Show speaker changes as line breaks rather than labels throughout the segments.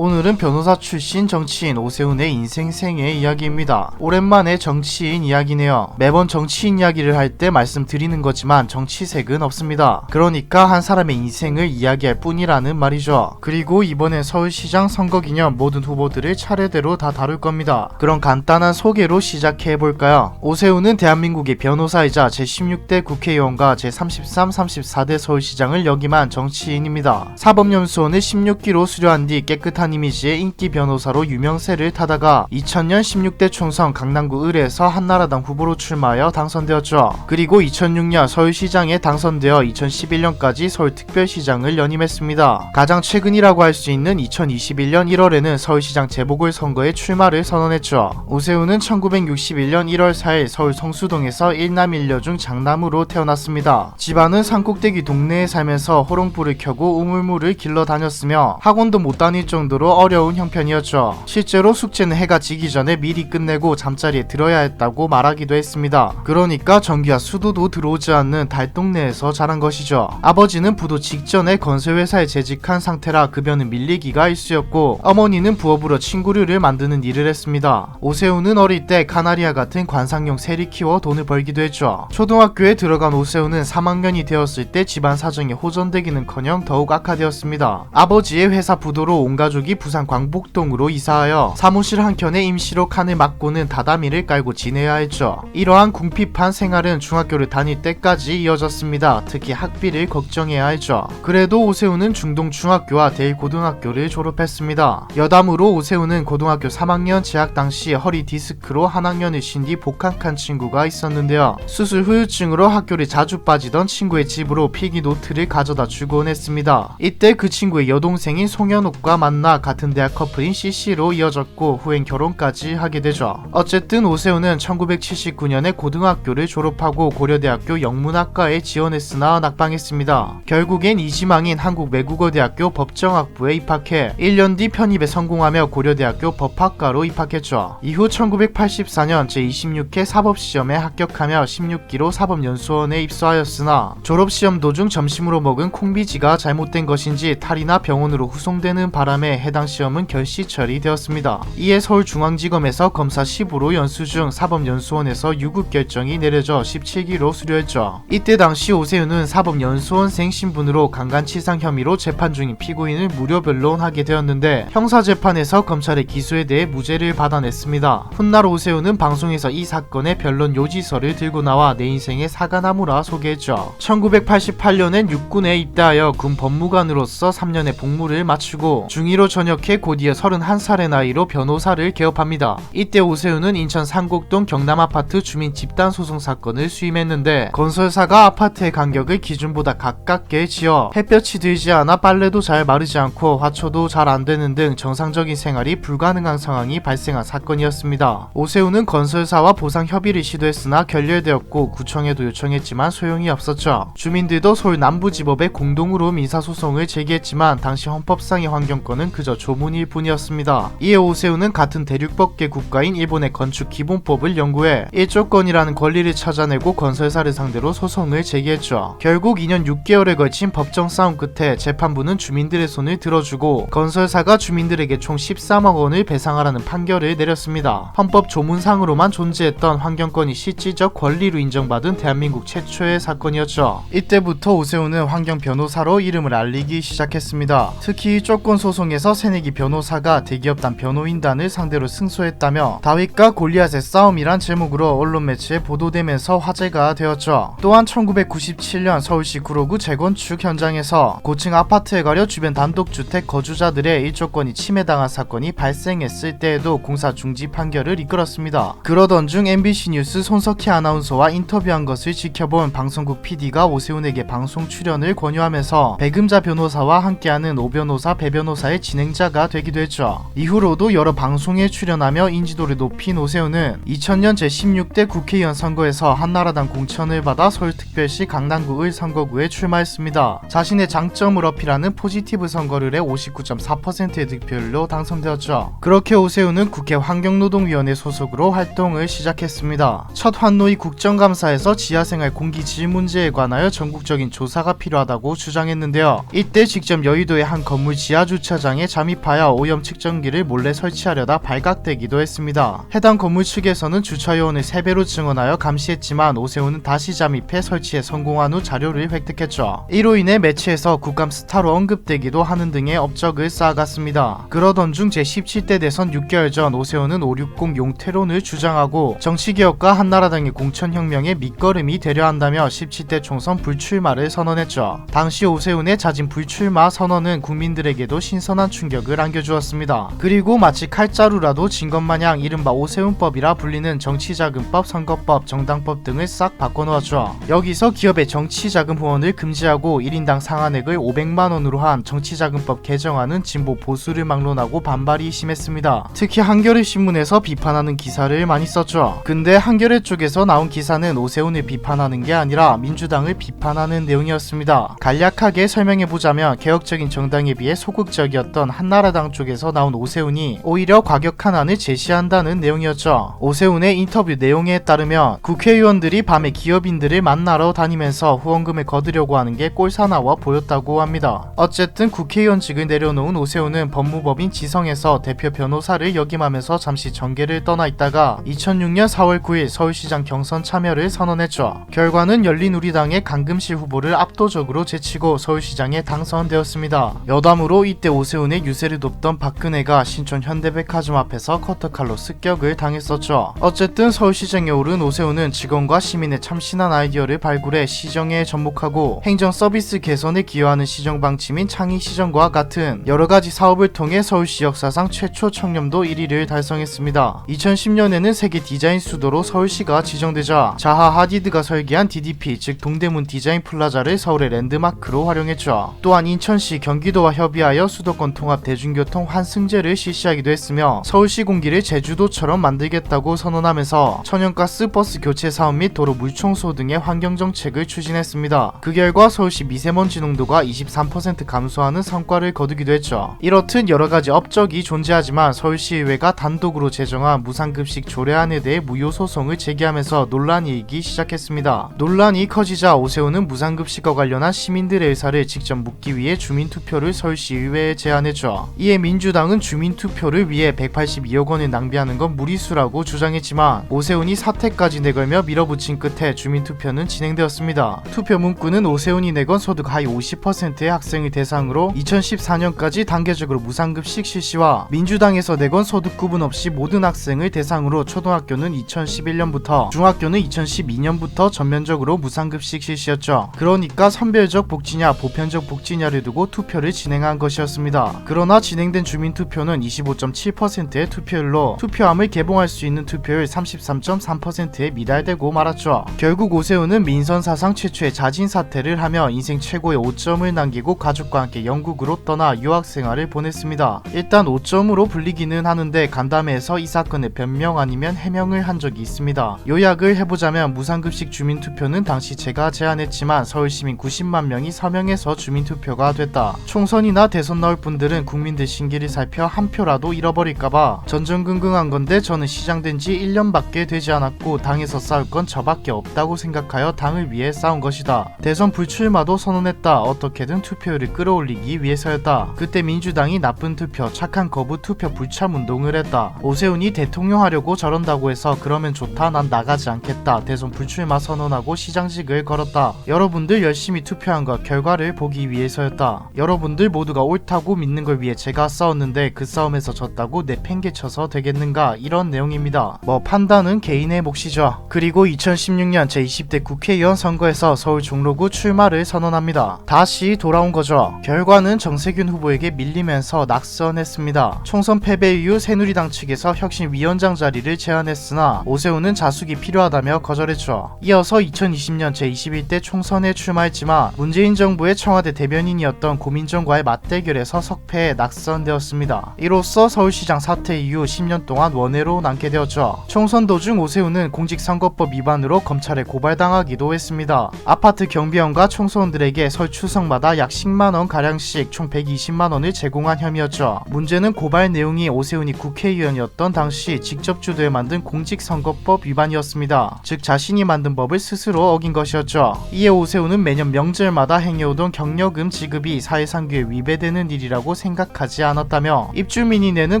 오늘은 변호사 출신 정치인 오세훈의 인생 생애 이야기입니다. 오랜만에 정치인 이야기네요. 매번 정치인 이야기를 할 때 말씀드리는 거지만 정치색은 없습니다. 그러니까 한 사람의 인생을 이야기할 뿐이라는 말이죠. 그리고 이번엔 서울시장 선거 기념 모든 후보들을 차례대로 다 다룰 겁니다. 그럼 간단한 소개로 시작해 볼까요? 오세훈은 대한민국의 변호사이자 제16대 국회의원과 제33, 34대 서울시장을 역임한 정치인입니다. 사법연수원을 16기로 수료한 뒤 깨끗한 이미지의 인기 변호사로 유명세를 타다가 2000년 16대 총선 강남구 을에서 한나라당 후보로 출마하여 당선되었죠. 그리고 2006년 서울시장에 당선되어 2011년까지 서울특별시장을 연임했습니다. 가장 최근이라고 할 수 있는 2021년 1월에는 서울시장 재보궐선거에 출마를 선언했죠. 오세훈은 1961년 1월 4일 서울 성수동에서 1남 1녀 중 장남으로 태어났습니다. 집안은 산꼭대기 동네에 살면서 호롱불을 켜고 우물물을 길러 다녔으며 학원도 못 다닐 정도로 어려운 형편이었죠. 실제로 숙제는 해가 지기 전에 미리 끝내고 잠자리에 들어야 했다고 말하기도 했습니다. 그러니까 전기와 수도도 들어오지 않는 달동네에서 자란 것이죠. 아버지는 부도 직전에 건설회사에 재직한 상태라 급여는 밀리기가 일쑤였고 어머니는 부업으로 친구류를 만드는 일을 했습니다. 오세훈은 어릴 때 카나리아 같은 관상용 새를 키워 돈을 벌기도 했죠. 초등학교에 들어간 오세훈은 3학년이 되었을 때 집안 사정이 호전되기는커녕 더욱 악화되었습니다. 아버지의 회사 부도로 온 가족이 부산 광복동으로 이사하여 사무실 한켠에 임시로 칸을 막고는 다다미를 깔고 지내야 했죠. 이러한 궁핍한 생활은 중학교를 다닐 때까지 이어졌습니다. 특히 학비를 걱정해야 했죠. 그래도 오세훈은 중동 중학교와 대일 고등학교를 졸업했습니다. 여담으로 오세훈은 고등학교 3학년 재학 당시 허리 디스크로 한 학년을 쉰 뒤 복학한 친구가 있었는데요. 수술 후유증으로 학교를 자주 빠지던 친구의 집으로 필기 노트를 가져다 주곤 했습니다. 이때 그 친구의 여동생인 송현욱과 만나 같은 대학 커플인 CC로 이어졌고 후엔 결혼까지 하게 되죠. 어쨌든 오세훈은 1979년에 고등학교를 졸업하고 고려대학교 영문학과에 지원했으나 낙방했습니다. 결국엔 이지망인 한국외국어대학교 법정학부에 입학해 1년 뒤 편입에 성공하며 고려대학교 법학과로 입학했죠. 이후 1984년 제26회 사법시험에 합격하며 16기로 사법연수원에 입소하였으나 졸업시험 도중 점심으로 먹은 콩비지가 잘못된 것인지 탈이나 병원으로 후송되는 바람에 해당 시험은 결시 처리되었습니다. 이에 서울중앙지검에서 검사 10으로 연수 중 사법연수원에서 유급 결정이 내려져 17기로 수료했죠. 이때 당시 오세훈은 사법연수원생 신분으로 강간치상 혐의로 재판 중인 피고인을 무료 변론하게 되었는데 형사재판에서 검찰의 기소에 대해 무죄를 받아냈습니다. 훗날 오세훈은 방송에서 이 사건의 변론 요지서를 들고 나와 내 인생의 사과나무라 소개했죠. 1988년엔 육군에 입대하여 군 법무관으로서 3년의 복무를 마치고 중2로 전역해 곧이어 31살의 나이로 변호사를 개업합니다. 이때 오세훈은 인천 상곡동 경남 아파트 주민 집단 소송 사건을 수임했는데 건설사가 아파트의 간격을 기준보다 가깝게 지어 햇볕이 들지 않아 빨래도 잘 마르지 않고 화초도 잘 안 되는 등 정상적인 생활이 불가능한 상황이 발생한 사건이었습니다. 오세훈은 건설사와 보상 협의를 시도했으나 결렬되었고 구청에도 요청했지만 소용이 없었죠. 주민들도 서울 남부지법에 공동으로 민사소송을 제기했지만 당시 헌법상의 환경권은 그저 조문일 뿐이었습니다. 이에 오세훈은 같은 대륙법계 국가인 일본의 건축 기본법을 연구해 일조권이라는 권리를 찾아내고 건설사를 상대로 소송을 제기했죠. 결국 2년 6개월에 걸친 법정 싸움 끝에 재판부는 주민들의 손을 들어주고 건설사가 주민들에게 총 13억 원을 배상하라는 판결을 내렸습니다. 헌법 조문상으로만 존재했던 환경권이 실질적 권리로 인정받은 대한민국 최초의 사건이었죠. 이때부터 오세훈은 환경 변호사로 이름을 알리기 시작했습니다. 특히 조건 소송에서 새내기 변호사가 대기업단 변호인단을 상대로 승소했다며 다윗과 골리앗의 싸움이란 제목으로 언론 매체에 보도되면서 화제가 되었죠. 또한 1997년 서울시 구로구 재건축 현장에서 고층 아파트에 가려 주변 단독주택 거주자들의 일조권이 침해당한 사건이 발생했을 때에도 공사 중지 판결을 이끌었습니다. 그러던 중 MBC 뉴스 손석희 아나운서와 인터뷰한 것을 지켜본 방송국 PD가 오세훈에게 방송 출연을 권유하면서 배금자 변호사와 함께하는 오 변호사, 배 변호사의 진 행자가 되기도 했죠. 이후로도 여러 방송에 출연하며 인지도를 높인 오세훈은 2000년 제16대 국회의원 선거에서 한나라당 공천을 받아 서울특별시 강남구 을 선거구에 출마했습니다. 자신의 장점을 어필하는 포지티브 선거를 해 59.4%의 득표율로 당선되었죠. 그렇게 오세훈은 국회 환경노동위원회 소속으로 활동을 시작했습니다. 첫 환노위 국정감사에서 지하생활 공기 질 문제에 관하여 전국적인 조사가 필요하다고 주장했는데요. 이때 직접 여의도의 한 건물 지하 주차장에 잠입하여 오염 측정기를 몰래 설치하려다 발각되기도 했습니다. 해당 건물 측에서는 주차 요원을 3배로 증언하여 감시했지만 오세훈은 다시 잠입해 설치에 성공한 후 자료를 획득했죠. 이로 인해 매체에서 국감 스타로 언급되기도 하는 등의 업적을 쌓아갔습니다. 그러던 중 제17대 대선 6개월 전 오세훈은 560 용태론을 주장하고 정치개혁과 한나라당의 공천혁명의 밑거름이 되려 한다며 17대 총선 불출마를 선언했죠. 당시 오세훈의 잦은 불출마 선언은 국민들에게도 신선한 충격을 안겨주었습니다. 그리고 마치 칼자루라도 진 것 마냥 이른바 오세훈법이라 불리는 정치자금법, 선거법, 정당법 등을 싹 바꿔놓았죠. 여기서 기업의 정치자금 후원을 금지하고 1인당 상한액을 500만 원으로 한 정치자금법 개정안은 진보 보수를 막론하고 반발이 심했습니다. 특히 한겨레 신문에서 비판하는 기사를 많이 썼죠. 근데 한겨레 쪽에서 나온 기사는 오세훈을 비판하는 게 아니라 민주당을 비판하는 내용이었습니다. 간략하게 설명해보자면 개혁적인 정당에 비해 소극적이었던 한나라당 쪽에서 나온 오세훈이 오히려 과격한 안을 제시한다는 내용이었죠. 오세훈의 인터뷰 내용에 따르면 국회의원들이 밤에 기업인들을 만나러 다니면서 후원금을 거두려고 하는 게 꼴사나와 보였다고 합니다. 어쨌든 국회의원직을 내려놓은 오세훈은 법무법인 지성에서 대표 변호사를 역임하면서 잠시 정계를 떠나 있다가 2006년 4월 9일 서울시장 경선 참여를 선언했죠. 결과는 열린우리당의 강금실 후보를 압도적으로 제치고 서울시장에 당선되었습니다. 여담으로 이때 오세훈의 유세를 돕던 박근혜가 신촌 현대백화점 앞에서 커터칼로 습격을 당했었죠. 어쨌든 서울시장에 오른 오세훈은 직원과 시민의 참신한 아이디어를 발굴해 시정에 접목하고 행정 서비스 개선에 기여하는 시정 방침인 창의 시정과 같은 여러 가지 사업을 통해 서울시 역사상 최초 청렴도 1위를 달성했습니다. 2010년에는 세계 디자인 수도로 서울시가 지정되자 자하 하디드가 설계한 DDP 즉 동대문 디자인 플라자를 서울의 랜드마크로 활용했죠. 또한 인천시 경기도와 협의하여 수도권 통합 대중교통 환승제를 실시하기도 했으며 서울시 공기를 제주도처럼 만들겠다고 선언하면서 천연가스 버스 교체 사업 및 도로 물청소 등의 환경 정책을 추진했습니다. 그 결과 서울시 미세먼지 농도가 23% 감소하는 성과를 거두기도 했죠. 이렇듯 여러 가지 업적이 존재하지만 서울시의회가 단독으로 제정한 무상급식 조례안에 대해 무효 소송을 제기하면서 논란이 일기 시작했습니다. 논란이 커지자 오세훈은 무상급식과 관련한 시민들의 의사를 직접 묻기 위해 주민투표를 서울시의회에 제안했 죠. 이에 민주당은 주민투표를 위해 182억 원을 낭비하는 건 무리수라고 주장했지만 오세훈이 사퇴까지 내걸며 밀어붙인 끝에 주민투표는 진행되었습니다. 투표 문구는 오세훈이 내건 소득 하위 50%의 학생을 대상으로 2014년까지 단계적으로 무상급식 실시와 민주당에서 내건 소득 구분 없이 모든 학생을 대상으로 초등학교는 2011년부터 중학교는 2012년부터 전면적으로 무상급식 실시였죠. 그러니까 선별적 복지냐 보편적 복지냐를 두고 투표를 진행한 것이었습니다. 그러나 진행된 주민투표는 25.7%의 투표율로 투표함을 개봉할 수 있는 투표율 33.3%에 미달되고 말았죠. 결국 오세훈은 민선 사상 최초의 자진 사퇴를 하며 인생 최고의 5점을 남기고 가족과 함께 영국으로 떠나 유학 생활을 보냈습니다. 일단 5점으로 불리기는 하는데 간담회에서 이 사건의 변명 아니면 해명을 한 적이 있습니다. 요약을 해보자면 무상급식 주민투표는 당시 제가 제안했지만 서울시민 90만 명이 서명해서 주민투표가 됐다. 총선이나 대선 나올 분들 은 국민들 신기를 살펴 한 표라도 잃어버릴까봐 전전긍긍한 건데 저는 시장된 지 1년밖에 되지 않았고 당에서 싸울 건 저밖에 없다고 생각하여 당을 위해 싸운 것이다. 대선 불출마도 선언했다. 어떻게든 투표율을 끌어올리기 위해서였다. 그때 민주당이 나쁜 투표, 착한 거부 투표 불참 운동을 했다. 오세훈이 대통령 하려고 저런다고 해서 그러면 좋다. 난 나가지 않겠다. 대선 불출마 선언하고 시장직을 걸었다. 여러분들 열심히 투표한 것 결과를 보기 위해서였다. 여러분들 모두가 옳다고 믿는 걸 위해 제가 싸웠는데 그 싸움에서 졌다고 내팽개쳐서 되겠는가 이런 내용입니다. 뭐 판단은 개인의 몫이죠. 그리고 2016년 제20대 국회의원 선거에서 서울 종로구 출마를 선언합니다. 다시 돌아온 거죠. 결과는 정세균 후보에게 밀리면서 낙선했습니다. 총선 패배 이후 새누리당 측에서 혁신위원장 자리를 제안했으나 오세훈은 자숙이 필요하다며 거절했죠. 이어서 2020년 제21대 총선에 출마했지만 문재인 정부의 청와대 대변인이었던 고민정과의 맞대결에서 석 패해 낙선되었습니다. 이로써 서울시장 사퇴 이후 10년 동안 원외로 남게 되었죠. 총선 도중 오세훈은 공직선거법 위반으로 검찰에 고발당하기도 했습니다. 아파트 경비원과 총선들에게 설 추석마다 약 10만원 가량씩 총 120만원을 제공한 혐의였죠. 문제는 고발 내용이 오세훈이 국회의원이었던 당시 직접 주도해 만든 공직선거법 위반이었습니다. 즉 자신이 만든 법을 스스로 어긴 것이었죠. 이에 오세훈은 매년 명절마다 행해오던 경력금 지급이 사회상규에 위배되는 일이라고 생각하지 않았다며 입주민이 내는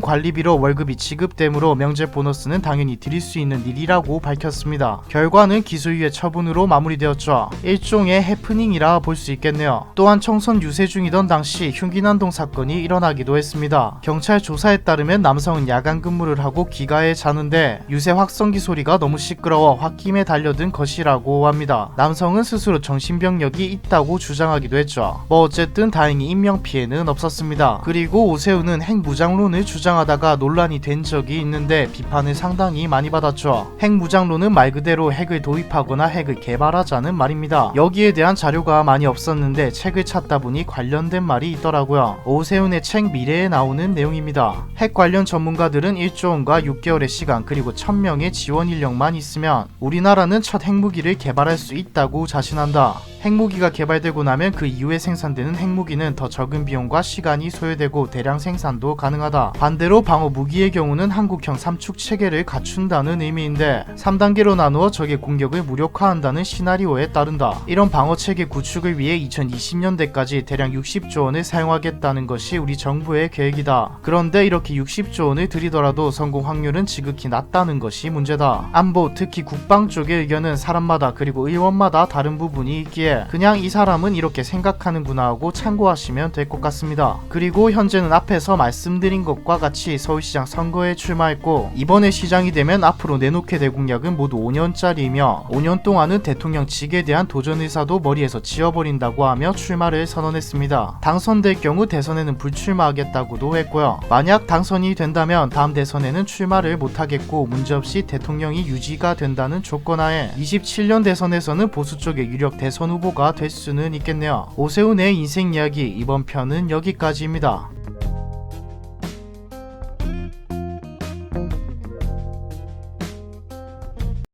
관리비로 월급이 지급되므로 명제 보너스는 당연히 드릴 수 있는 일이라고 밝혔습니다. 결과는 기소유예 처분으로 마무리되었죠. 일종의 해프닝이라 볼 수 있겠네요. 또한 청선 유세 중이던 당시 흉기난동 사건이 일어나기도 했습니다. 경찰 조사에 따르면 남성은 야간 근무를 하고 기가에 자는데 유세 확성기 소리가 너무 시끄러워 홧김에 달려든 것이라고 합니다. 남성은 스스로 정신병력이 있다고 주장하기도 했죠. 뭐 어쨌든 다행히 인명 피해는 없었습니다. 그리고 오세훈은 핵무장론을 주장하다가 논란이 된 적이 있는데 비판을 상당히 많이 받았죠. 핵무장론은 말 그대로 핵을 도입하거나 핵을 개발하자는 말입니다. 여기에 대한 자료가 많이 없었는데 책을 찾다 보니 관련된 말이 있더라고요. 오세훈의 책 미래에 나오는 내용입니다. 핵 관련 전문가들은 1조 원과 6개월의 시간 그리고 1000명의 지원 인력만 있으면 우리나라는 첫 핵무기를 개발할 수 있다고 자신한다. 핵무기가 개발되고 나면 그 이후에 생산되는 핵무기는 더 적은 비용과 시간이 소요되고 대량 생산도 가능하다. 반대로 방어 무기의 경우는 한국형 삼축 체계를 갖춘다는 의미인데 3단계로 나누어 적의 공격을 무력화한다는 시나리오에 따른다. 이런 방어 체계 구축을 위해 2020년대까지 대략 60조 원을 사용하겠다는 것이 우리 정부의 계획이다. 그런데 이렇게 60조 원을 들이더라도 성공 확률은 지극히 낮다는 것이 문제다. 안보 특히 국방 쪽의 의견은 사람마다 그리고 의원마다 다른 부분이 있기에 그냥 이 사람은 이렇게 생각하는구나 하고 참고하시면 될 것 같습니다. 그리고 현재는 앞에서 말씀드린 것과 같이 서울시장 선거에 출마했고 이번에 시장이 되면 앞으로 내놓게 될 공약은 모두 5년짜리이며 5년 동안은 대통령 직에 대한 도전 의사도 머리에서 지워버린다고 하며 출마를 선언했습니다. 당선될 경우 대선에는 불출마하겠다고도 했고요. 만약 당선이 된다면 다음 대선에는 출마를 못하겠고 문제없이 대통령이 유지가 된다는 조건하에 27년 대선에서는 보수 쪽의 유력 대선 후보가 될 수는 있겠네요. 오세훈의 인생 이야기 이번 편은 여기까지입니다.